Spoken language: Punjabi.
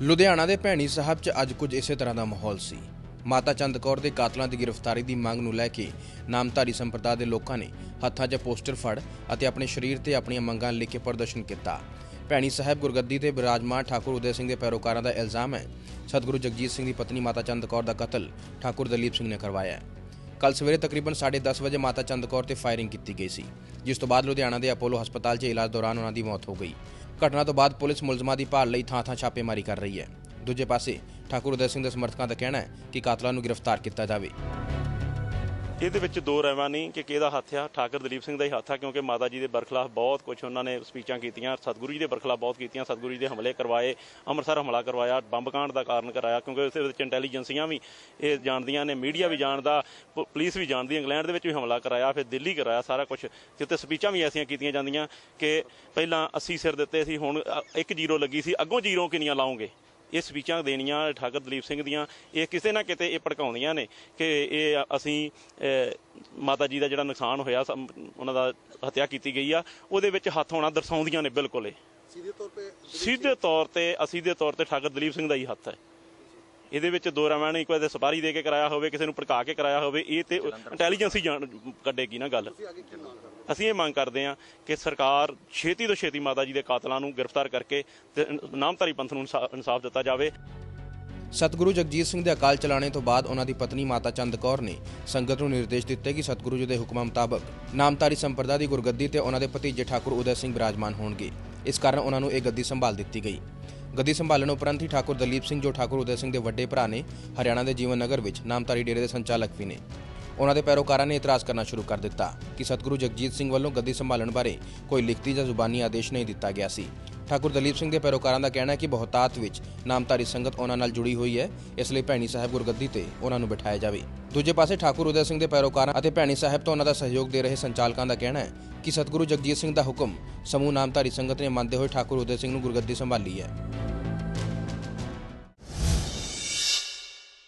ਲੁਧਿਆਣਾ ਦੇ ਭੈਣੀ ਸਾਹਿਬ 'ਚ ਅੱਜ ਕੁਝ ਇਸੇ ਤਰ੍ਹਾਂ ਦਾ ਮਾਹੌਲ ਸੀ। ਮਾਤਾ ਚੰਦ ਕੌਰ ਦੇ ਕਾਤਲਾਂ ਦੀ ਗ੍ਰਿਫਤਾਰੀ ਦੀ ਮੰਗ ਨੂੰ ਲੈ ਕੇ ਨਾਮਧਾਰੀ ਸੰਪਰਦਾ ਦੇ ਲੋਕਾਂ ਨੇ ਹੱਥਾਂ 'ਚ ਪੋਸਟਰ ਫੜ ਅਤੇ ਆਪਣੇ ਸਰੀਰ ਤੇ ਆਪਣੀਆਂ ਮੰਗਾਂ ਲਿਖ ਕੇ ਪ੍ਰਦਰਸ਼ਨ ਕੀਤਾ। ਭੈਣੀ ਸਾਹਿਬ ਗੁਰਗੱਦੀ ਤੇ ਬਿਰਾਜਮਾਨ ਠਾਕੁਰ ਉਦੈ ਸਿੰਘ ਦੇ ਪੈਰੋਕਾਰਾਂ ਦਾ ਇਲਜ਼ਾਮ ਹੈ। ਸਤਿਗੁਰੂ ਜਗਜੀਤ ਸਿੰਘ ਦੀ ਪਤਨੀ ਮਾਤਾ ਚੰਦ ਕੌਰ ਦਾ ਕਤਲ ਠਾਕੁਰ ਦਲੀਪ ਸਿੰਘ ਨੇ ਕਰਵਾਇਆ ਹੈ। ਕੱਲ ਸਵੇਰੇ ਤਕਰੀਬਨ 10:30 ਵਜੇ ਮਾਤਾ ਚੰਦ ਕੌਰ ਤੇ ਫਾਇਰਿੰਗ ਕੀਤੀ ਗਈ ਸੀ, ਜਿਸ ਤੋਂ ਬਾਅਦ ਲੁਧਿਆਣਾ ਦੇ ਅਪੋਲੋ ਹਸਪਤਾਲ 'ਚ ਇਲਾਜ ਦੌਰਾਨ ਉਹਨਾਂ ਦੀ ਮੌਤ ਹੋ ਗਈ। ਘਟਨਾ ਤੋਂ ਬਾਅਦ ਪੁਲਿਸ ਮੁਲਜ਼ਮਾਂ ਦੀ ਭਾਲ ਲਈ ਥਾਂ-ਥਾਂ ਛਾਪੇਮਾਰੀ ਕਰ ਰਹੀ ਹੈ। ਦੂਜੇ ਪਾਸੇ, ਠਾਕੁਰ ਉਦੈ ਸਿੰਘ ਦੇ ਸਮਰਥਕਾਂ ਦਾ ਕਹਿਣਾ ਹੈ ਕਿ ਕਾਤਲਾਂ ਨੂੰ ਗ੍ਰਿਫਤਾਰ ਕੀਤਾ ਜਾਵੇ। ਇਹਦੇ ਵਿੱਚ ਦੋ ਰਹਿਵਾਂ ਨਹੀਂ ਕਿ ਕਿਹਦਾ ਹੱਥ ਆ? ਠਾਕਰ ਦਲੀਪ ਸਿੰਘ ਦਾ ਹੀ ਹੱਥ ਆ, ਕਿਉਂਕਿ ਮਾਤਾ ਜੀ ਦੇ ਬਰਖਲਾਫ ਬਹੁਤ ਕੁਝ ਉਹਨਾਂ ਨੇ ਸਪੀਚਾਂ ਕੀਤੀਆਂ, ਸਤਿਗੁਰੂ ਜੀ ਦੇ ਬਰਖਲਾਫ ਬਹੁਤ ਕੀਤੀਆਂ, ਸਤਿਗੁਰੂ ਜੀ ਦੇ ਹਮਲੇ ਕਰਵਾਏ, ਅੰਮ੍ਰਿਤਸਰ ਹਮਲਾ ਕਰਵਾਇਆ, ਬੰਬ ਕਾਂਡ ਦਾ ਕਾਰਨ ਕਰਾਇਆ, ਕਿਉਂਕਿ ਉਸ ਵਿੱਚ ਇੰਟੈਲੀਜੈਂਸੀਆਂ ਵੀ ਇਹ ਜਾਣਦੀਆਂ ਨੇ ਮੀਡੀਆ ਵੀ ਜਾਣਦਾ, ਪ- ਪੁਲਿਸ ਵੀ ਜਾਣਦੀ, ਇੰਗਲੈਂਡ ਦੇ ਵਿੱਚ ਵੀ ਹਮਲਾ ਕਰਾਇਆ, ਫਿਰ ਦਿੱਲੀ ਕਰਾਇਆ, ਸਾਰਾ ਕੁਝ ਜਿੱਤੇ ਸਪੀਚਾਂ ਵੀ ਐਸੀਆਂ ਕੀਤੀਆਂ ਜਾਂਦੀਆਂ ਕਿ ਪਹਿਲਾਂ 80 ਸਿਰ ਦਿੱਤੇ ਸੀ, ਹੁਣ 1 ਜ਼ੀਰੋ ਲੱਗੀ ਸੀ, ਅੱਗੋਂ ਜ਼ੀਰੋ ਕਿੰਨੀਆਂ ਲਾਉਂਗੇ? ਇਹ ਸਪੀਚਾਂ ਦੇਣੀਆਂ ਠਾਕਰ ਦਲੀਪ ਸਿੰਘ ਦੀਆਂ। ਇਹ ਕਿਸੇ ਨਾ ਕਿਤੇ ਇਹ ਭੜਕਾਉਂਦੀਆਂ ਨੇ ਕਿ ਇਹ ਅਸੀਂ ਮਾਤਾ ਜੀ ਦਾ ਜਿਹੜਾ ਨੁਕਸਾਨ ਹੋਇਆ ਉਹਨਾਂ ਦਾ ਹੱਤਿਆ ਕੀਤੀ ਗਈ ਆ ਉਹਦੇ ਵਿੱਚ ਹੱਥ ਹੋਣਾ ਦਰਸਾਉਂਦੀਆਂ ਨੇ ਬਿਲਕੁਲ ਇਹ। ਸਿੱਧੇ ਤੌਰ ਤੇ ਸਿੱਧੇ ਤੌਰ ਤੇ ਅਸੀਂ ਦੇ ਤੌਰ ਤੇ ਠਾਕਰ ਦਲੀਪ ਸਿੰਘ ਦਾ ਹੀ ਹੱਥ ਹੈ। ਇਹਦੇ ਵਿੱਚ ਦੋ ਰਾਮਾਇਣ ਇੱਕ ਵਾਰ ਸਪਾਰੀ ਦੇ ਕੇ ਕਰਾਇਆ ਹੋਵੇ, ਕਿਸੇ ਨੂੰ ਭੜਕਾ ਕੇ ਕਰਾਇਆ ਹੋਵੇ, ਇਹ ਤੇ ਇੰਟੈਲੀਜੈਂਸ ਹੀ ਕੱਢੇਗੀ ਨਾ ਗੱਲ। ਅਸੀਂ ਇਹ ਮੰਗ ਕਰਦੇ ਹਾਂ ਕਿ ਸਰਕਾਰ ਛੇਤੀ ਤੋਂ ਛੇਤੀ ਮਾਤਾ ਜੀ ਦੇ ਕਾਤਲਾਂ ਨੂੰ ਗ੍ਰਿਫਤਾਰ ਕਰਕੇ ਤੇ ਨਾਮਧਾਰੀ ਪੰਥ ਨੂੰ ਇਨਸਾਫ ਦਿੱਤਾ ਜਾਵੇ। ਸਤਿਗੁਰੂ ਜਗਜੀਤ ਸਿੰਘ ਦੇ ਅਕਾਲ ਚਲਾਣੇ ਤੋਂ ਬਾਅਦ ਉਹਨਾਂ ਦੀ ਪਤਨੀ ਮਾਤਾ ਚੰਦ ਕੌਰ ਨੇ ਸੰਗਤ ਨੂੰ ਨਿਰਦੇਸ਼ ਦਿੱਤੇ ਕਿ ਸਤਿਗੁਰੂ ਜੀ ਦੇ ਹੁਕਮਾਂ ਮੁਤਾਬਕ ਨਾਮਤਾਰੀ ਸੰਪਰਦਾ ਦੀ ਗੁਰਗੱਦੀ ਤੇ ਉਹਨਾਂ ਦੇ ਭਤੀਜੇ ਠਾਕੁਰ ਉਦੈ ਸਿੰਘ ਬਿਰਾਜਮਾਨ ਹੋਣਗੇ। ਇਸ ਕਾਰਨ ਉਹਨਾਂ ਨੂੰ ਇਹ ਗੱਦੀ ਸੰਭਾਲ ਦਿੱਤੀ ਗਈ। ਗੱਦੀ ਸੰਭਾਲਣ ਉਪਰੰਤ ਹੀ ਠਾਕੁਰ ਦਲੀਪ ਸਿੰਘ, ਜੋ ਠਾਕੁਰ ਉਦੈ ਸਿੰਘ ਦੇ ਵੱਡੇ ਭਰਾ ਨੇ, ਹਰਿਆਣਾ ਦੇ ਜੀਵਨ ਨਗਰ ਵਿੱਚ ਨਾਮਧਾਰੀ ਡੇਰੇ ਦੇ ਸੰਚਾਲਕ ਵੀ ਨੇ। ਉਹਨਾਂ ਦੇ ਪੈਰੋਕਾਰਾਂ ਨੇ ਇਤਰਾਜ਼ ਕਰਨਾ ਸ਼ੁਰੂ ਕਰ ਦਿੱਤਾ ਕਿ ਸਤਿਗੁਰੂ ਜਗਜੀਤ ਸਿੰਘ ਵੱਲੋਂ ਗੱਦੀ ਸੰਭਾਲਣ ਬਾਰੇ ਕੋਈ ਲਿਖਤੀ ਜਾਂ ਜ਼ੁਬਾਨੀ ਆਦੇਸ਼ ਨਹੀਂ ਦਿੱਤਾ ਗਿਆ ਸੀ। ਠਾਕੁਰ ਦਲੀਪ ਸਿੰਘ ਦੇ ਪੈਰੋਕਾਰਾਂ ਦਾ ਕਹਿਣਾ ਹੈ ਕਿ ਬਹੁਤਾਤ ਵਿੱਚ ਨਾਮਧਾਰੀ ਸੰਗਤ ਉਹਨਾਂ ਨਾਲ ਜੁੜੀ ਹੋਈ ਹੈ, ਇਸ ਲਈ ਭੈਣੀ ਸਾਹਿਬ ਗੁਰਗੱਦੀ ਤੇ ਉਹਨਾਂ ਨੂੰ ਬਿਠਾਇਆ ਜਾਵੇ। ਦੂਜੇ ਪਾਸੇ ਠਾਕੁਰ ਉਦੈ ਸਿੰਘ ਦੇ ਪੈਰੋਕਾਰਾਂ ਅਤੇ ਭੈਣੀ ਸਾਹਿਬ ਤੋਂ ਉਹਨਾਂ ਦਾ ਸਹਿਯੋਗ ਦੇ ਰਹੇ ਸੰਚਾਲਕਾਂ ਦਾ ਕਹਿਣਾ ਹੈ ਕਿ ਸਤਿਗੁਰੂ ਜਗਜੀਤ ਸਿੰਘ ਦਾ ਹੁਕਮ ਸਮੂਹ ਨਾਮਧਾਰੀ ਸੰਗਤ ਨੇ ਮੰਨਦੇ ਹੋਏ ਠਾਕੁਰ ਉਦੈ ਸਿੰਘ ਨੂੰ ਗੁਰਗੱਦੀ ਸੰਭਾਲੀ ਹੈ।